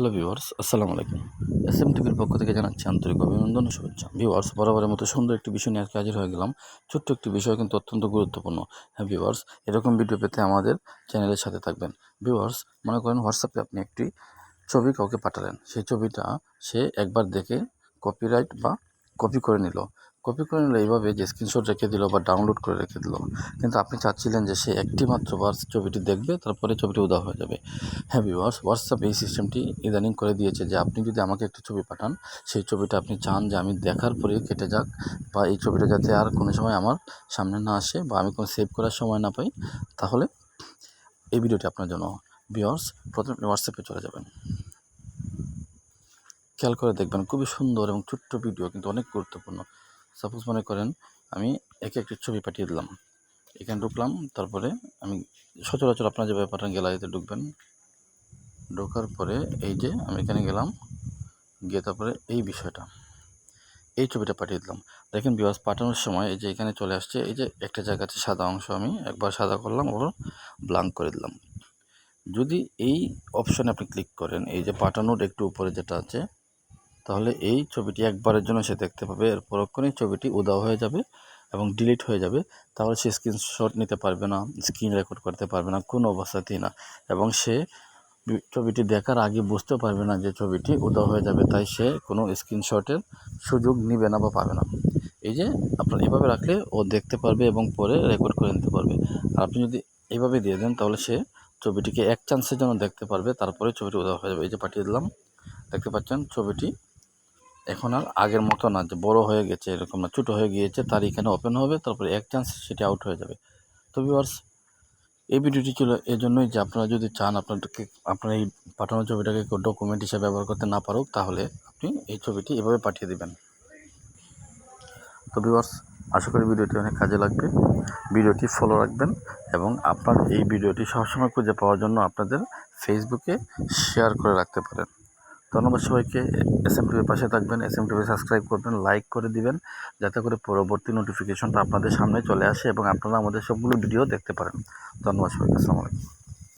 Hello viewers আসসালামু আলাইকুম। S M টিভির পক্ষ থেকে জানাচ্ছি আন্তরিক অভিনন্দন ও শুভেচ্ছা। ভিউয়ার্স বরাবরের মতো সুন্দর একটি বিষয় নিয়ে আজকে হাজির হয়ে গেলাম। ছোট্ট একটি বিষয় কিন্তু অত্যন্ত গুরুত্বপূর্ণ। হ্যাঁ ভিউয়ার্স এরকম ভিডিও পেতে আমাদের চ্যানেলের সাথে থাকবেন। ভিউয়ার্স মনে করেন হোয়াটসঅ্যাপে আপনি একটি ছবি কাউকে পাঠালেন। সেই ছবিটা সে একবার দেখে কপিরাইট বা কপি করে নিল। কপি করে নিল এইভাবে যে স্ক্রিনশট রেখে দিল বা ডাউনলোড করে রেখে দিল। কিন্তু আপনি চাচ্ছিলেন যে সে একটি মাত্র বার ছবিটি দেখবে, তারপরে ছবিটি উদা হয়ে যাবে। হ্যাঁ ভিউয়ার্স হোয়াটসঅ্যাপ এই সিস্টেমটি ইদানিং করে দিয়েছে যে আপনি যদি আমাকে একটি ছবি পাঠান, সেই ছবিটা আপনি চান যে আমি দেখার পরে কেটে যাক বা এই ছবিটা যাতে আর কোনো সময় আমার সামনে না আসে বা আমি কোনো সেভ করার সময় না পাই, তাহলে এই ভিডিওটি আপনার জন্য। ভিউয়ার্স প্রথমে আপনি হোয়াটসঅ্যাপে চলে যাবেন। খেয়াল করে দেখবেন, খুবই সুন্দর এবং ছোট্ট ভিডিও কিন্তু অনেক গুরুত্বপূর্ণ। সাপোজ মনে করেন, আমি একে একটি ছবি পাঠিয়ে দিলাম। এখানে ঢুকলাম, তারপরে আমি সচরাচর আপনার যে ব্যাপারটা গ্যালারিতে ঢুকবেন, ঢোকার পরে এই যে আমি এখানে গেলাম, গিয়ে তারপরে এই বিষয়টা, এই ছবিটা পাঠিয়ে দিলাম। দেখেন বিবাস পাঠানোর সময় এই যে এখানে চলে আসছে, এই যে একটা জায়গাতে সাদা অংশ আমি একবার সাদা করলাম ওর ব্লাঙ্ক করে দিলাম। যদি এই অপশানে আপনি ক্লিক করেন, এই যে পাঠানোর একটু উপরে যেটা আছে তাহলে এই ছবিটি একবারের জন্য সে দেখতে পাবে। এর পরক্ষণেই ছবিটি উদাও হয়ে যাবে এবং ডিলিট হয়ে যাবে। তাহলে সে স্ক্রিনশট নিতে পারবে না, স্ক্রিন রেকর্ড করতে পারবে না, কোনো অবস্থাতেই না। এবং সে ছবিটি দেখার আগে বুঝতে পারবে না যে ছবিটি উদাও হয়ে যাবে, তাই সে কোনো স্ক্রিনশটের সুযোগ নিবে না বা পাবে না। এই যে আপনার এভাবে রাখলে ও দেখতে পারবে এবং পরে রেকর্ড করে নিতে পারবে। আর আপনি যদি এইভাবে দিয়ে দেন, তাহলে সে ছবিটিকে এক চান্সের জন্য দেখতে পারবে, তারপরে ছবিটি উদাও হয়ে যাবে। এই যে পাঠিয়ে দিলাম, দেখতে পাচ্ছেন ছবিটি এখন আর আগের মতো না, যে বড় হয়ে গেছে, এরকম না, ছোটো হয়ে গিয়েছে, তার এখানে ওপেন হবে, তারপরে এক চান্স সেটি আউট হয়ে যাবে। তো ভিউয়ার্স এই ভিডিওটি ছিল এই জন্যই যে আপনারা যদি চান আপনাদেরকে, আপনার এই পাঠানো ছবিটাকে কেউ ডকুমেন্ট হিসেবে ব্যবহার করতে না পারুক, তাহলে আপনি এই ছবিটি এভাবে পাঠিয়ে দেবেন। তো ভিউয়ার্স আশা করি ভিডিওটি অনেক কাজে লাগবে। ভিডিওটি ফলো রাখবেন এবং আপনার এই ভিডিওটি সবসময় খুঁজে পাওয়ার জন্য আপনাদের ফেসবুকে শেয়ার করে রাখতে পারেন। ধন্যবাদ সবাইকে। এস এম টিভির পাশে থাকবেন এস এম টিভি সাবস্ক্রাইব করবেন লাইক করে দিবেন, যাতে করে পরবর্তী নোটিফিকেশনটা আপনাদের সামনে চলে আসে এবং আপনারা আমাদের সবগুলো ভিডিও দেখতে পারেন। ধন্যবাদ সবাইকে, আসসালামু আলাইকুম।